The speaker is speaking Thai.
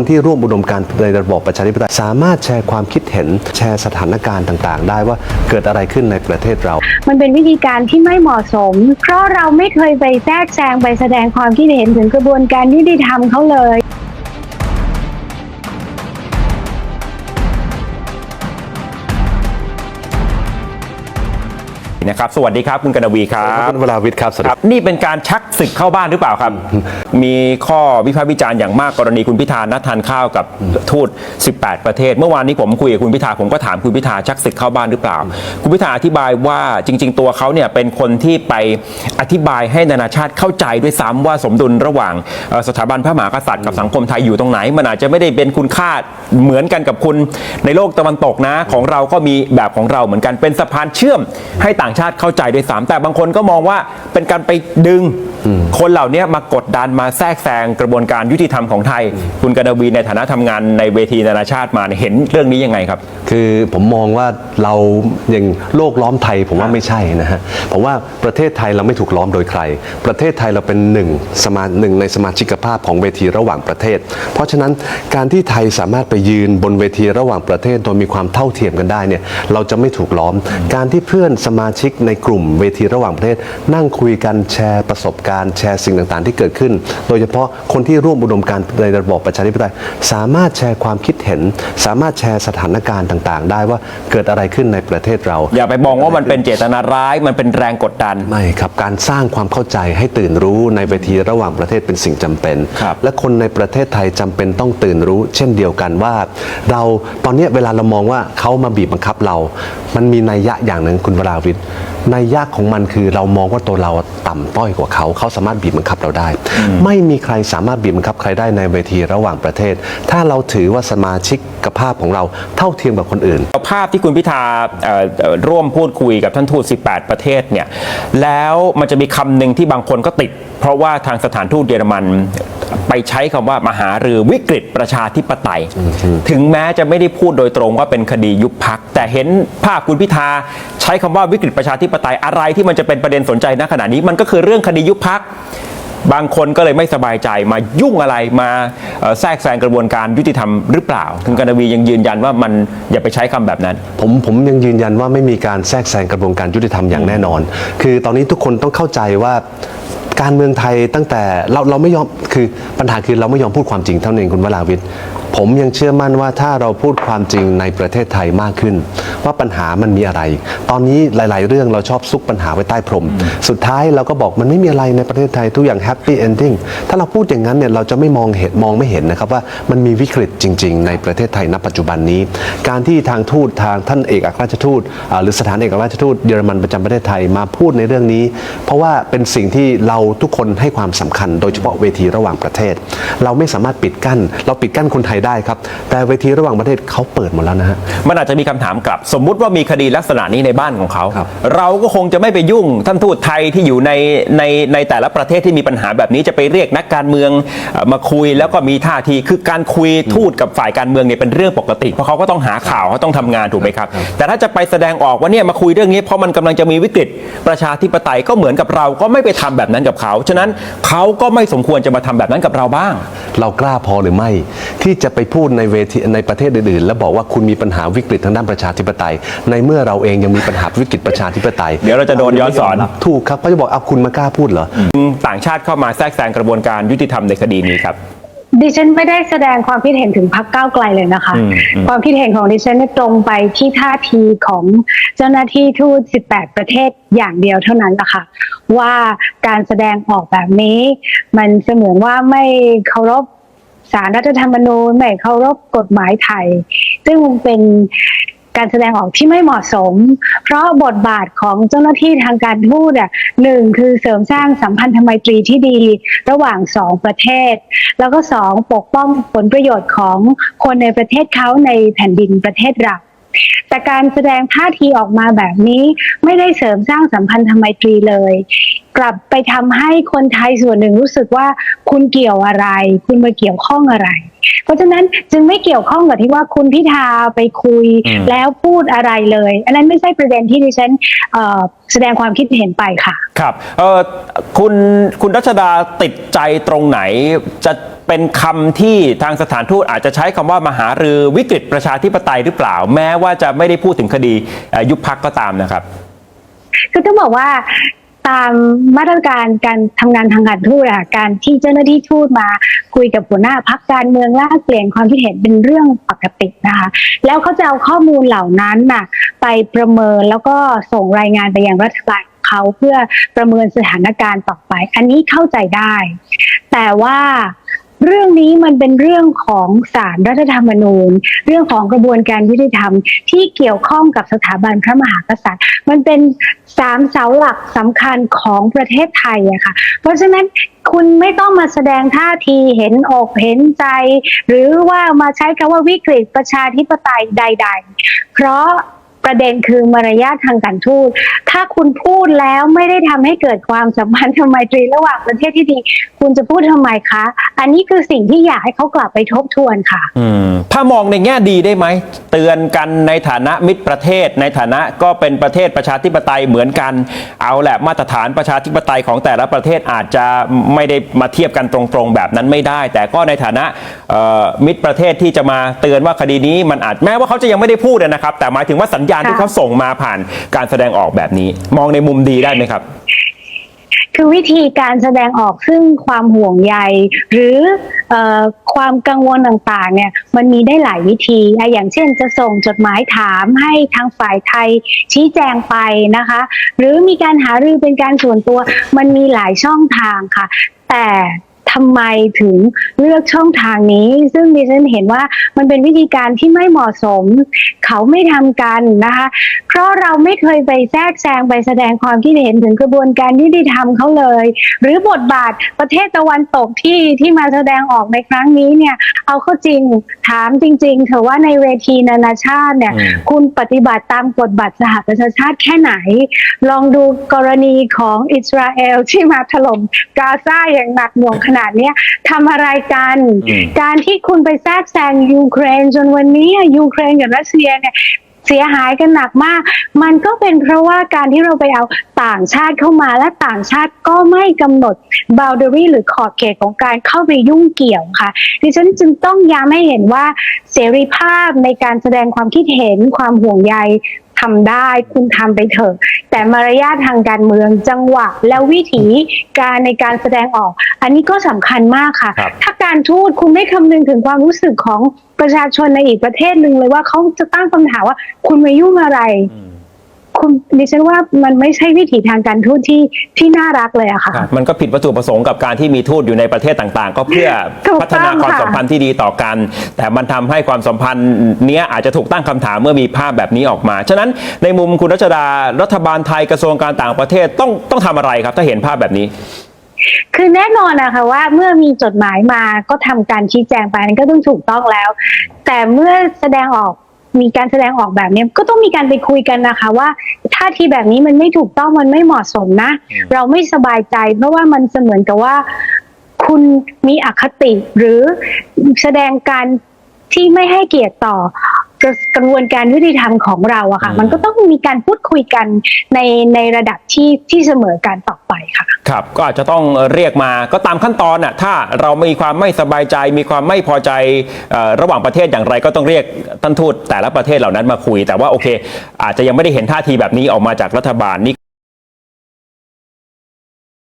คนที่ร่วมอุดมการณ์ในระบอบประชาธิปไตยสามารถแชร์ความคิดเห็นแชร์สถานการณ์ต่างๆ ได้ว่าเกิดอะไรขึ้นในประเทศเรา มันเป็นวิธีการที่ไม่เหมาะสม เพราะเราไม่เคยไปแทรกแซงไปแสดงความคิดเห็นถึงกระบวนการยุติธรรมเขาเลย นะครับสวัสดีครับคุณกนวีครับคุณวราวิทย์ครับสวัสดีครับนี่เป็นการชักศึกเข้าบ้านหรือเปล่าครับ มีข้อวิพากษ์วิจารณ์อย่างมากกรณีคุณพิธานัดทานข้าวกับทูต 18 ประเทศ เมื่อวานนี้ผมคุยกับคุณพิธาผมก็ถามคุณพิธาชักศึกเข้าบ้านหรือเปล่า คุณพิธาอธิบายว่าจริง ๆ ตัวเขาเนี่ยเป็นคนที่ไปอธิบายให้นานาชาติเข้าใจด้วยซ้ำว่าสมดุลระหว่างเอ่อสถาบันพระมหากษัตริย์กับสังคมไทยอยู่ตรงไหน มันอาจจะไม่ได้เป็นคุณค่าเหมือนกันกับคุณในโลกตะวันตกนะ ของเราก็มีแบบของเราเหมือนกันเป็นสะพานเชื่อมให้ต่างชาติเข้าใจด้วยซ้ำแต่บางคนก็มองว่าเป็นการไปดึงคนเหล่านี้มากดดันมาแทรกแซงกระบวนการยุติธรรมของไทย คุณกนวีในฐานะทำงานในเวทีนานาชาติมาเนี่ยเห็นเรื่องนี้ยังไงครับ คือผมมองว่าเราอย่างโลกล้อมไทยผมว่าไม่ใช่นะฮะผมว่าประเทศไทยเราไม่ถูกล้อมโดยใคร ประเทศไทยเราเป็นหนึ่งสมาหนึ่งในสมาชิกภาพของเวทีระหว่างประเทศ เพราะฉะนั้นการที่ไทยสามารถไปยืนบนเวทีระหว่างประเทศโดยมีความเท่าเทียมกันได้เนี่ยเราจะไม่ถูกล้อม การที่เพื่อนสมาชิกในกลุ่มเวทีระหว่างประเทศ นั่งคุยกันแชร์ประสบการณ์แชร์สิ่งต่างๆ ที่เกิดขึ้น โดยเฉพาะคนที่ร่วมอุดมการณ์ในระบอบประชาธิปไตยสามารถแชร์ความคิดเห็น สามารถแชร์สถานการณ์ต่างๆ ได้ว่าเกิดอะไรขึ้นในประเทศเรา อย่าไปมองว่ามันเป็นเจตนาร้ายมันเป็นแรงกดดัน ไม่ครับการสร้างความเข้าใจให้ตื่นรู้ในเวทีระหว่างประเทศเป็นสิ่งจำเป็นครับและคนในประเทศไทยจำเป็นต้องตื่นรู้ เช่นเดียวกันว่า เราตอนนี้เวลาเรามองว่าเขามาบีบบังคับเรา มันมีนัยยะอย่างหนึ่งคุณวราวิทย์นัยยะของมันคือเรามองว่าตัวเราต่ำต้อยกว่าเขา เขาสามารถบีบบังคับเราได้ ไม่มีใครสามารถบีบบังคับใครได้ในเวทีระหว่างประเทศ ถ้าเราถือว่าสมาชิกภาพของเราเท่าเทียมกับคนอื่น ภาพที่คุณพิธาเอ่อเอ่อร่วมพูดคุยกับท่านทูต 18 ประเทศเนี่ยแล้วมันจะมีคำหนึ่งที่บางคนก็ติด เพราะว่าทางสถานทูตเยอรมัน ไปใช้คำว่ามหารือวิกฤตประชาธิปไตย ถึงแม้จะไม่ได้พูดโดยตรงว่าเป็นคดียุบพัก แต่เห็นภาพคุณพิธาใช้คำว่าวิกฤตประชาธิปไตยอะไรที่มันจะเป็นประเด็นสนใจณขณะนี้มันก็คือเรื่องคดียุบพักบางคนก็เลยไม่สบายใจมายุ่งอะไรมาเอ่อแทรกแซงกระบวนการยุติธรรมหรือเปล่าคุณกนวียังยืนยันว่ามันอย่าไปใช้คำแบบนั้น ผมผมยังยืนยันว่าไม่มีการแทรกแซงกระบวนการยุติธรรมอย่างแน่นอน คือตอนนี้ทุกคนต้องเข้าใจว่า การเมืองไทยตั้งแต่เราเราไม่ยอมคือปัญหาคือเราไม่ยอมพูดความจริงเท่านั้นเองคุณวราวิทย์ ผมยังเชื่อมั่นว่าถ้าเราพูดความจริงในประเทศไทยมากขึ้น ว่าปัญหามันมีอะไร ตอนนี้หลาย ๆ เรื่องเราชอบซุกปัญหาไว้ใต้พรม สุดท้ายเราก็บอกมันไม่มีอะไรในประเทศไทยทุกอย่างแฮปปี้เอนดิ้งถ้าเราพูดอย่างนั้นเนี่ยเราจะไม่มองเห็นมองไม่เห็นนะครับว่ามันมีวิกฤตจริง ๆ ในประเทศไทยณปัจจุบันนี้ การที่ทางทูตทางท่านเอกอัครราชทูต หรือสถานเอกอัครราชทูตเยอรมันประจำประเทศไทยมาพูดในเรื่องนี้ เพราะว่าเป็นสิ่งที่เราทุกคนให้ความสำคัญ โดยเฉพาะเวทีระหว่างประเทศ เราไม่สามารถปิดกั้น เราปิดกั้นคนไทยได้ครับ แต่เวทีระหว่างประเทศเขาเปิดหมดแล้วนะฮะ มันอาจจะมีคำถามกลับ สมมุติว่ามีคดีลักษณะนี้ในบ้านของเขา ครับ เราก็คงจะไม่ไปยุ่งท่านทูตไทยที่อยู่ในในในแต่ละประเทศที่มีปัญหาแบบนี้จะไปเรียกนักการเมืองเอ่อมาคุยแล้วก็มีท่าทีคือการคุยทูตกับฝ่ายการเมืองเนี่ยเป็นเรื่องปกติ เพราะเขาก็ต้องหาข่าวเขาต้องทำงานถูกไหมครับ แต่ถ้าจะไปแสดงออกว่าเนี่ยมาคุยเรื่องนี้เพราะมันกำลังจะมีวิกฤตประชาธิปไตยก็เหมือนกับเราก็ไม่ไปทำแบบนั้นกับเขาฉะนั้นเขาก็ไม่สมควรจะมาทำแบบนั้นกับเราบ้าง เรากล้าพอหรือไม่ ที่จะไปพูดในเวทีในประเทศอื่นๆ แล้วบอกว่าคุณมีปัญหาวิกฤตทางด้านประชาธิปไตย ในเมื่อเราเองยังมีปัญหาวิกฤตประชาธิปไตยเดี๋ยวเราจะโดนย้อนสอนถูกครับเขาจะบอกเอาคุณมากล้าพูดเหรอต่างชาติเข้ามาแทรกแซงกระบวนการยุติธรรมในคดีนี้ครับดิฉันไม่ได้แสดงความคิดเห็นถึงพรรคก้าวไกลเลยนะคะอืมอืมความคิดเห็นของดิฉันเนี่ยตรงไปที่ท่าทีของเจ้าหน้าที่ทูต 18 ประเทศอย่างเดียวเท่านั้นแหละค่ะว่าการแสดงออกแบบนี้ มันเสมือนว่าไม่เคารพ สารรัฐธรรมนูญไม่เคารพกฎหมายไทย ซึ่งเป็นการแสดงออกที่ไม่เหมาะสม เพราะบทบาทของเจ้าหน้าที่ทางการทูตอะหนึ่งคือเสริมสร้างสัมพันธไมตรีที่ดีระหว่างสองประเทศ แล้วก็สองปกป้องผลประโยชน์ของคนในประเทศเขาในแผ่นดินประเทศเรา แต่การแสดงท่าทีออกมาแบบนี้ไม่ได้เสริมสร้างสัมพันธไมตรีเลย กลับไปทำให้คนไทยส่วนหนึ่งรู้สึกว่าคุณเกี่ยวอะไร คุณมาเกี่ยวข้องอะไร เพราะฉะนั้นจึงไม่เกี่ยวข้องกับที่ว่าคุณพิธาไปคุยอืมแล้วพูดอะไรเลย อันนั้นไม่ใช่ประเด็นที่ดิฉันเอ่อแสดงความคิดเห็นไปค่ะ ครับเออคุณคุณรัชดาติดใจตรงไหนจะเป็นคำที่ทางสถานทูตอาจจะใช้คำว่ามหารือวิกฤตประชาธิปไตยหรือเปล่า แม้ว่าจะไม่ได้พูดถึงคดีเอ่อยุบพักก็ตามนะครับ คือต้องบอกว่า ตามมาตรการการทำงานทางการทูตอะการที่เจ้าหน้าที่ทูตมาคุยกับหัวหน้าพักการเมืองแลกเปลี่ยนความคิดเห็นเป็นเรื่องปกตินะคะ แล้วเขาจะเอาข้อมูลเหล่านั้นน่ะไปประเมินแล้วก็ส่งรายงานไปยังรัฐบาลเขาเพื่อประเมินสถานการณ์ต่อไป อันนี้เข้าใจได้ แต่ว่า เรื่องนี้มันเป็นเรื่องของศาลรรัฐธรรมนูญ เรื่องของกระบวนการยุติธรรม ที่เกี่ยวข้องกับสถาบันพระมหากษัตริย์ มันเป็นสามเสาหลักสำคัญของประเทศไทยอะค่ะ เพราะฉะนั้นคุณไม่ต้องมาแสดงท่าทีเห็นอกเห็นใจ หรือว่ามาใช้คำว่าวิกฤตประชาธิปไตยใด ๆ เพราะ ประเด็นคือมารยาททางการทูต ถ้าคุณพูดแล้วไม่ได้ทำให้เกิดความสัมพันธ์ทางไมตรีระหว่างประเทศที่ดี คุณจะพูดทำไมคะ อันนี้คือสิ่งที่อยากให้เขากลับไปทบทวนค่ะ อืมถ้ามองในแง่ดีได้ไหม เตือนกันในฐานะมิตรประเทศ ในฐานะก็เป็นประเทศประชาธิปไตยเหมือนกัน เอาแหละมาตรฐานประชาธิปไตยของแต่ละประเทศอาจจะไม่ได้มาเทียบกันตรงๆ แบบนั้นไม่ได้ แต่ก็ในฐานะมิตรประเทศที่จะมาเตือนว่าคดีนี้มันอาจแม้ว่าเขาจะยังไม่ได้พูดนะครับ แต่หมายถึงว่าสัญญาณที่ค่ะเขาส่งมาผ่านการแสดงออกแบบนี้ มองในมุมดีได้ไหมครับคือวิธีการแสดงออกซึ่งความห่วงใย หรือเออความกังวลต่างๆเนี่ยมันมีได้หลายวิธีอะอย่างเช่นจะส่งจดหมายถามให้ทางฝ่ายไทยชี้แจงไปนะคะ หรือมีการหารือเป็นการส่วนตัวมันมีหลายช่องทางค่ะ แต่ ทำไมถึงเลือกช่องทางนี้ ซึ่งดิฉันเห็นว่ามันเป็นวิธีการที่ไม่เหมาะสม เขาไม่ทำกันนะคะ เพราะเราไม่เคยไปแทรกแซงไปแสดงความคิดเห็นถึงกระบวนการยุติธรรมเขาเลย หรือบทบาทประเทศตะวันตกที่ที่มาแสดงออกในครั้งนี้เนี่ย เอาเข้าจริงถามจริง ๆ เถอะว่าในเวทีนานาชาติเนี่ยอืมคุณปฏิบัติตามกฎบัตรสหประชาชาติแค่ไหน ลองดูกรณีของอิสราเอลที่มาถล่มกาซาอย่างหนักหน่วงขนาดเนี้ยทำอะไรกันอืมการที่คุณไปแทรกแซงยูเครนจนวันนี้อะยูเครนกับรัสเซียเนี่ยเสียหายกันหนักมาก มันก็เป็นเพราะว่าการที่เราไปเอาต่างชาติเข้ามาและต่างชาติก็ไม่กำหนด boundary หรือขอบเขตของการเข้าไปยุ่งเกี่ยวค่ะ ดิฉันจึงต้องย้ำให้เห็นว่าเสรีภาพในการแสดงความคิดเห็นความห่วงใย ทำได้คุณทำไปเถอะ แต่มารยาททางการเมืองจังหวะ และวิถีการในการแสดงออก อันนี้ก็สำคัญมากค่ะครับถ้าการทูตคุณไม่คำนึงถึงความรู้สึกของประชาชนในอีกประเทศหนึ่งเลยว่าเขาจะตั้งคำถามว่าคุณมายุ่งอะไร คุณดิฉันว่ามันไม่ใช่วิถีทางการทูตที่ที่น่ารักเลยอะค่ะครับมันก็ผิดวัตถุประสงค์กับการที่มีทูตอยู่ในประเทศต่างๆ ก็เพื่อถูกพัฒนาต้องความค่ะสัมพันธ์ที่ดีต่อกัน แต่มันทำให้ความสัมพันธ์เนี้ยอาจจะถูกตั้งคำถามเมื่อมีภาพแบบนี้ออกมา ฉะนั้นในมุมคุณรัชดารัฐบาลไทยกระทรวงการต่างประเทศต้องต้องทำอะไรครับ ถ้าเห็นภาพแบบนี้คือแน่นอนนะคะว่าเมื่อมีจดหมายมาก็ทำการชี้แจงไปนั่นก็ต้องถูกต้องแล้ว แต่เมื่อแสดงออก มีการแสดงออกแบบนี้ก็ต้องมีการไปคุยกันนะคะ ว่าท่าทีแบบนี้มันไม่ถูกต้องมันไม่เหมาะสมนะ เราไม่สบายใจ เพราะว่ามันเสมือนกับว่า คุณมีอคติหรือแสดงการที่ไม่ให้เกียรติต่อ กระกระบวนการยุติธรรมของเราอะค่ะอืมมันก็ต้องมีการพูดคุยกันในในระดับที่ที่เสมอการต่อไปค่ะ ครับ ก็อาจจะต้องเรียกมาก็ตามขั้นตอนน่ะถ้าเรามีความไม่สบายใจ มีความไม่พอใจเอ่อระหว่างประเทศอย่างไร ก็ต้องเรียกท่านทูตแต่ละประเทศเหล่านั้นมาคุย แต่ว่าโอเค อาจจะยังไม่ได้เห็นท่าทีแบบนี้ออกมาจากรัฐบาลนี่